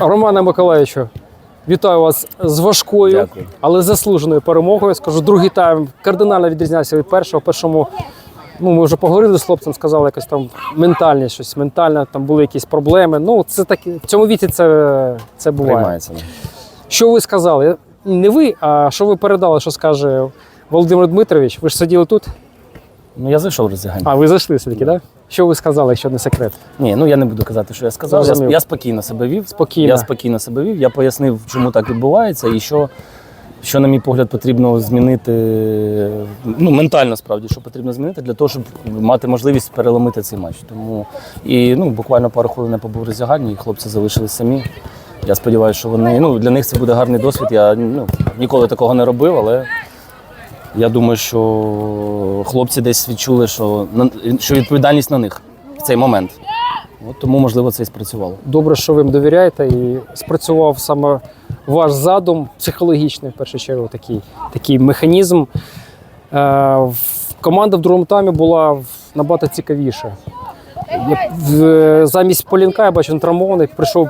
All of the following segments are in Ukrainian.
Романе Миколаївичу, вітаю вас з важкою, Дякую. але заслуженою перемогою. Скажу, другий тайм кардинально відрізнявся від першого. Першому ну, ми вже поговорили з хлопцем, сказали якось там ментальність, щось ментально, там були якісь проблеми. Ну, це такі, в цьому віці це, це буває. Приймається. Що ви сказали? Не ви, а що ви передали, що скаже Володимир Дмитрович? Ви ж сиділи тут? Ну я зайшов роздягання. А, ви зайшли все-таки, так? Да? Що ви сказали, якщо не секрет? Ні, ну я не буду казати, що я сказав. Я, я спокійно себе вів. Спокійно. Я спокійно себе вів. Я пояснив, чому так відбувається, і що, що на мій погляд, потрібно змінити ну, ментально справді, що потрібно змінити для того, щоб мати можливість переломити цей матч. Тому і ну, буквально пару хвилин я побув в роздяганні, і хлопці залишились самі. Я сподіваюся, що вони ну, для них це буде гарний досвід. Я ну, ніколи такого не робив, але я думаю, що хлопці десь відчули, що, що відповідальність на них в цей момент. От тому, можливо, це і спрацювало. Добре, що ви їм довіряєте, і спрацював саме ваш задум психологічний, в першу чергу, такий, такий механізм. Е, команда в другому таймі була набагато цікавіша. Замість Полінка, я бачу, травмований, прийшов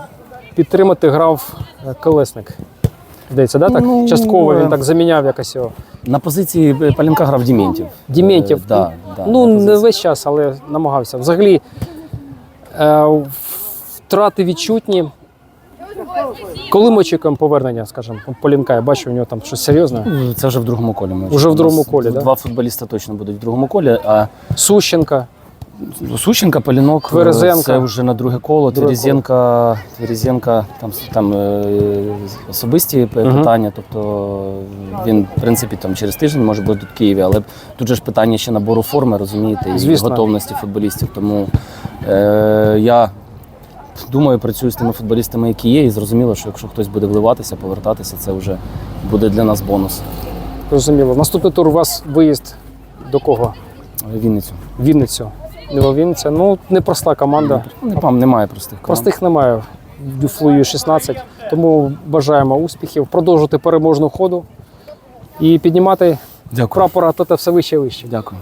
підтримати, грав е, колесник. Здається, да, так? Ну, Частково він е. так заміняв якось його. На позиції Палінка грав Дімєнтів. Дементів. Е, да, да, ну, на не позиції. весь час, але намагався. Взагалі, е, втрати відчутні. Коли ми очікуємо повернення, скажімо, Полінка, я бачу, у нього там щось серйозне. Ну, Це вже в другому колі. Ми Уже в другому колі, да? Два футболіста точно будуть в другому колі. А Сущенка. Сущенка, Полінок, Тверезенко. це вже на друге коло. Тверезенка, Тверезенка, там, там е, особисті питання. Тобто він, в принципі, там через тиждень може бути в Києві, але тут же ж питання ще набору форми, розумієте, і Звісно. готовності футболістів. Тому е, я думаю, працюю з тими футболістами, які є, і зрозуміло, що якщо хтось буде вливатися, повертатися, це вже буде для нас бонус. Зрозуміло. Наступний тур у вас виїзд до кого? Вінницю. Вінницю. Нива Вінниця. Ну, непроста команда. Не, пам- немає простих команд. Простих немає Дюфлую 16. Тому бажаємо успіхів, продовжити переможну ходу і піднімати Дякую. прапора ТТ все вище і вище. Дякую.